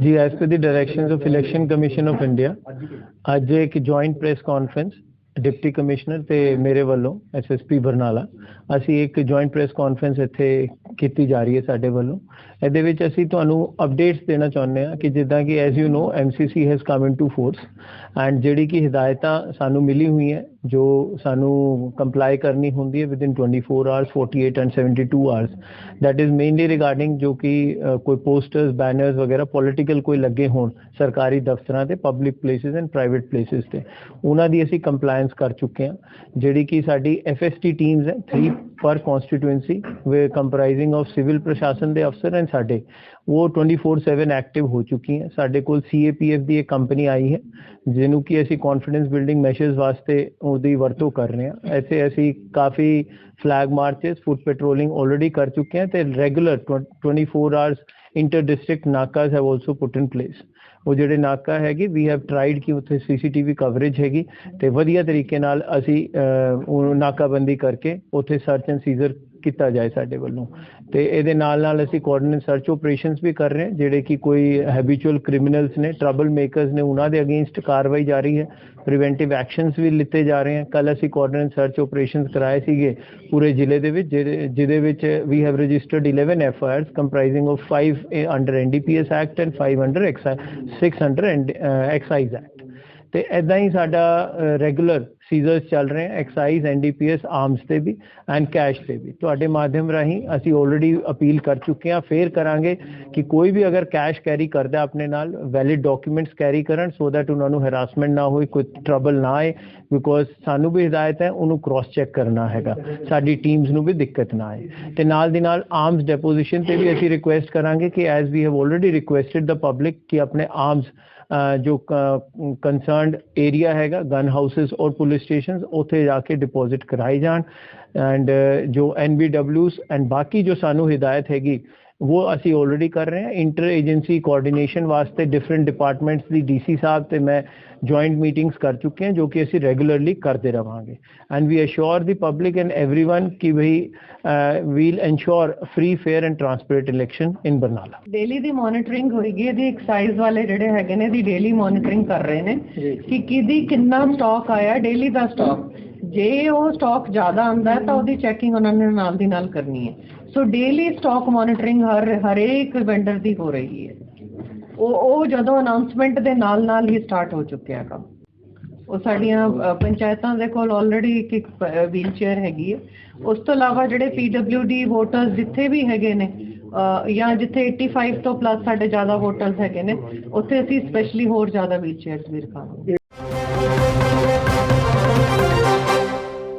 Ji, as per the directions of Election Commission of India, आज एक joint press conference deputy commissioner ਤੇ ਮੇਰੇ ਵੱਲੋਂ ਐਸਐਸਪੀ ਬਰਨਾਲਾ, ਅਸੀਂ ਇੱਕ ਜੁਆਇੰਟ ਪ੍ਰੈਸ ਕਾਨਫਰੰਸ ਇੱਥੇ ਕੀਤੀ ਜਾ ਰਹੀ ਹੈ ਸਾਡੇ ਵੱਲੋਂ। ਇਹਦੇ ਵਿੱਚ ਅਸੀਂ ਤੁਹਾਨੂੰ ਅਪਡੇਟਸ ਦੇਣਾ ਚਾਹੁੰਦੇ ਹਾਂ ਕਿ ਜਿੱਦਾਂ ਕਿ as you know MCC has come into force and ਜਿਹੜੀ ਕਿ ਹਦਾਇਤਾਂ ਸਾਨੂੰ ਮਿਲੀ ਹੋਈਆਂ, ਜੋ ਸਾਨੂੰ ਕੰਪਲਾਈ ਕਰਨੀ ਹੁੰਦੀ ਹੈ within 24 hours 48 and 72 hours that is mainly regarding ਜੋ ਕਿ ਕੋਈ ਪੋਸਟਰਸ ਬੈਨਰਸ ਵਗੈਰਾ ਪੋਲੀਟੀਕਲ ਕੋਈ ਲੱਗੇ ਹੋਣ ਸਰਕਾਰੀ ਦਫ਼ਤਰਾਂ ਤੇ public places and private places ਤੇ। ਉਹਨਾਂ ਦੀ ਅਸੀਂ ਕੰਪਲਾਈਂਸ ਕਰ ਚੁੱਕੇ ਹਾਂ, ਜਿਹੜੀ ਕਿ ਸਾਡੀ ਐਫਐਸਟੀ ਟੀਮਸ ਹੈ 3 ਪਰ constituency we comprising of civil ਪ੍ਰਸ਼ਾਸਨ ਦੇ ਅਫਸਰ ਐਂਡ ਸਾਡੇ, ਉਹ 24/7 ਐਕਟਿਵ ਹੋ ਚੁੱਕੀ ਹੈ। ਸਾਡੇ ਕੋਲ ਸੀਏਪੀਐਫ ਦੀ ਇੱਕ ਕੰਪਨੀ ਆਈ ਹੈ, ਜਿਹਨੂੰ ਕਿ ਅਸੀਂ ਕੌਨਫੀਡੈਂਸ ਬਿਲਡਿੰਗ ਮੈਸ਼ਰਸ ਵਾਸਤੇ ਉਹਦੀ ਵਰਤੋਂ ਕਰ ਰਹੇ ਹਾਂ। ਐਸੇ ਅਸੀਂ ਕਾਫੀ flag marches foot patrolling already ਕਰ ਚੁੱਕੇ ਹਾਂ ਤੇ regular 24 hours inter district ਨਾਕਾਸ have also put in place ਉਹ ਜਿਹੜੇ ਨਾਕਾ ਹੈਗੇ ਵੀ ਹੈਵ ਟਰਾਈਡ ਕਿ ਉੱਥੇ ਸੀਸੀਟੀਵੀ ਕਵਰੇਜ ਹੈਗੀ ਤੇ ਵਧੀਆ ਤਰੀਕੇ ਨਾਲ ਅਸੀਂ ਉਹ ਨਾਕਾਬੰਦੀ ਕਰਕੇ ਉੱਥੇ ਸਰਚ ਐਂਡ ਸੀਜ਼ਰ ਕੀਤਾ ਜਾਏ ਸਾਡੇ ਵੱਲੋਂ। ਤੇ ਇਹਦੇ ਨਾਲ ਨਾਲ ਅਸੀਂ ਕੋਆਰਡੀਨੇਟ ਸਰਚ ਆਪਰੇਸ਼ਨਸ ਵੀ ਕਰ ਰਹੇ ਹਾਂ, ਜਿਹੜੇ ਕਿ ਕੋਈ ਹੈਬਿਚੁਅਲ ਕ੍ਰਿਮੀਨਲਸ ਨੇ ਟਰਬਲ ਮੇਕਰਸ ਨੇ, ਉਹਨਾਂ ਦੇ ਅਗੇਂਸਟ ਕਾਰਵਾਈ ਜਾਰੀ ਹੈ। ਪ੍ਰੀਵੈਂਟਿਵ ਐਕਸ਼ਨਸ ਵੀ ਲਿੱਤੇ ਜਾ ਰਹੇ ਹਨ ਕੱਲ ਅਸੀਂ ਕੋਆਰਡੀਨੇਟ ਸਰਚ ਆਪਰੇਸ਼ਨਸ ਕਰਾਏ ਸੀਗੇ ਪੂਰੇ ਜ਼ਿਲ੍ਹੇ ਦੇ ਵਿੱਚ, ਜਿਹਦੇ ਜਿਹਦੇ ਵਿੱਚ ਵੀ have registered 11 F I Rs comprising of 5 under NDPS act and 5 under 6 under excise act ਤੇ ਐਦਾਂ ਹੀ ਸਾਡਾ uh, ਰੈਗੂਲਰ ਸੀਜ਼ਰਸ ਚੱਲ ਰਹੇ ਹਨ ਐਕਸਾਈਜ਼ ਐਨਡੀਪੀਐਸ ਆਰਮਸ ਤੇ ਵੀ ਐਂਡ ਕੈਸ਼ ਤੇ ਵੀ। ਤੁਹਾਡੇ ਮਾਧਿਅਮ ਰਾਹੀਂ ਅਸੀਂ ਆਲਰੇਡੀ ਅਪੀਲ ਕਰ ਚੁੱਕੇ ਹਾਂ। ਫੇਰ ਕਰਾਂਗੇ ਕਿ ਕੋਈ ਵੀ ਅਗਰ ਕੈਸ਼ ਕੈਰੀ ਕਰਦਾ ਆਪਣੇ ਨਾਲ ਵੈਲਿਡ ਡਾਕੂਮੈਂਟਸ ਕੈਰੀ ਕਰਨ ਸੋ ਦੈਟ ਉਹਨਾਂ ਨੂੰ ਹੈਰਾਸਮੈਂਟ ਨਾ ਹੋਏ, ਕੋਈ ਟਰਬਲ ਨਾ ਆਏ ਬਿਕੋਜ਼ ਸਾਨੂੰ ਵੀ ਹਦਾਇਤ ਹੈ, ਉਹਨੂੰ ਕ੍ਰਾਸ ਚੈੱਕ ਕਰਨਾ ਹੈਗਾ। ਸਾਡੀ ਟੀਮਸ ਨੂੰ ਵੀ ਦਿੱਕਤ ਨਾ ਆਏ। ਤੇ ਨਾਲ ਦੀ ਨਾਲ ਆਰਮਸ ਡੈਪੋਜੀਸ਼ਨ ਤੇ ਵੀ ਅਸੀਂ ਰਿਕੁਐਸਟ ਕਰਾਂਗੇ ਕਿ as we have already requested the public ਕਿ ਆਪਣੇ ਆਰਮਸ ਜੋ ਕੰਸਰਨਡ ਏਰੀਆ ਹੈਗਾ ਗਨ ਹਾਊਸਸ ਔਰ ਪੁਲਿਸ ਸਟੇਸ਼ਨਸ ਉੱਥੇ ਜਾ ਕੇ ਡਿਪੋਜ਼ਿਟ ਕਰਾਏ ਜਾਣ। ਐਂਡ ਜੋ ਐਨਬੀਡਬਲਯੂਸ ਐਂਡ ਬਾਕੀ ਜੋ ਸਾਨੂੰ ਹਿਦਾਇਤ ਹੈਗੀ ਉਹ ਅਸੀਂ ਆਲਰੇਡੀ ਕਰ ਰਹੇ ਹਾਂ ਇੰਟਰ ਏਜੰਸੀ ਕੋਆਰਡੀਨੇਸ਼ਨ ਵਾਸਤੇ ਡਿਫਰੈਂਟ ਡਿਪਾਰਟਮੈਂਟਸ ਦੀ ਡੀਸੀ ਸਾਹਿਬ ਤੇ ਮੈਂ ਜੁਆਇੰਟ ਮੀਟਿੰਗਸ ਕਰ ਚੁੱਕੇ ਹਾਂ ਜੋ ਕਿ ਅਸੀਂ ਰੈਗੂਲਰਲੀ ਕਰਦੇ ਰਵਾਂਗੇ and we assure the public and everyone ਕਿ ਭਈ we'll ensure free fair and transparent election in Barnala daily the monitoring ਹੋਏਗੀ ਇਹਦੀ ਐਕਸਾਈਜ਼ ਵਾਲੇ ਜਿਹੜੇ ਹੈਗੇ ਨੇ ਦੀ ਡੇਲੀ ਮੋਨੀਟਰਿੰਗ ਕਰ ਰਹੇ ਨੇ ਕਿ ਕਿਹਦੀ ਕਿੰਨਾ ਸਟਾਕ ਆਇਆ ਡੇਲੀ ਦਾ ਸਟਾਕ ਜੇ ਉਹ ਸਟਾਕ ਜ਼ਿਆਦਾ ਆਂਦਾ ਹੈ ਤਾਂ ਉਹਦੀ ਚੈਕਿੰਗ ਉਹਨਾਂ ਨੇ ਨਾਲ ਦੀ ਨਾਲ ਕਰਨੀ ਹੈ। ਸੋ ਡੇਲੀ ਸਟਾਕ ਮੋਨੀਟਰਿੰਗ ਹਰ ਹਰੇਕ ਵੈਂਡਰ ਦੀ ਹੋ ਰਹੀ ਹੈ। ਉਹ ਉਹ ਜਦੋਂ ਅਨਾਉਂਸਮੈਂਟ ਦੇ ਨਾਲ ਨਾਲ ਹੀ ਸਟਾਰਟ ਹੋ ਚੁੱਕਿਆ ਕੰਮ। ਉਹ ਸਾਡੀਆਂ ਪੰਚਾਇਤਾਂ ਦੇ ਕੋਲ ਆਲਰੇਡੀ ਇੱਕ ਇੱਕ ਵੀਲ ਚੇਅਰ ਹੈਗੀ ਹੈ। ਉਸ ਤੋਂ ਇਲਾਵਾ ਜਿਹੜੇ ਪੀਡਬਲਯੂਡੀ ਵੋਟਰਸ ਜਿੱਥੇ ਵੀ ਹੈਗੇ ਨੇ ਜਾਂ ਜਿੱਥੇ 85 ਤੋਂ ਪਲੱਸ ਸਾਡੇ ਜ਼ਿਆਦਾ ਵੋਟਰਸ ਹੈਗੇ ਨੇ ਉੱਥੇ ਅਸੀਂ ਸਪੈਸ਼ਲੀ ਹੋਰ ਜ਼ਿਆਦਾ ਵੀਲ ਚੇਅਰਸ ਵੀ ਰਖਾਵਾਂਗੇ।